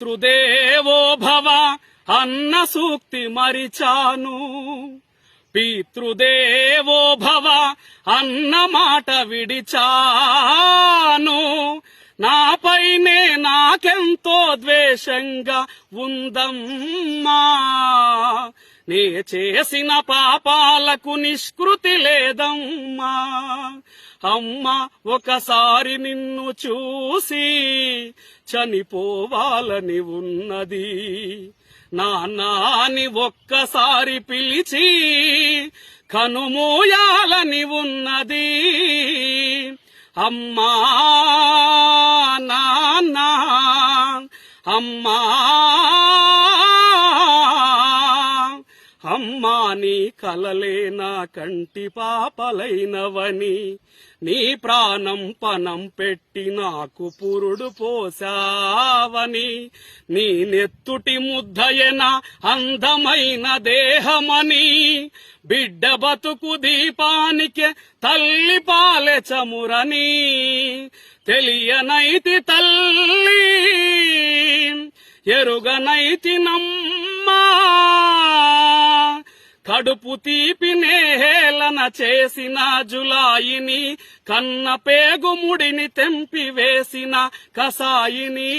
పితృదేవో భవ అన్న సూక్తి మరిచాను. పితృదేవో భవ అన్న మాట విడిచాను. నాపై నాకెంతో ద్వేషంగా ఉందమ్మా. నే చేసిన పాపాలకు నిష్కృతి లేదమ్మా. అమ్మా ఒకసారి నిన్ను చూసి చనిపోవాలని ఉన్నది. నాన్నాని ఒక్కసారి పిలిచి కనుమూయాలని ఉన్నది. అమ్మా అమ్మా అమ్మా నీ కలలే నా కంటి పాపలైనవని నీ ప్రాణం పనం పెట్టి నాకు పురుడు పోసావని నీ నెత్తుటి ముద్దయన అందమైన దేహమని బిడ్డ బతుకు దీపానికి తల్లి పాలెచమురని తెలియనైతి తల్లి ఎరుగనైతి నమ్మా. కడుపు తీపి నేహేళన చేసిన జులాయిని కన్న పేగుముడిని తెంపి వేసిన కసాయిని.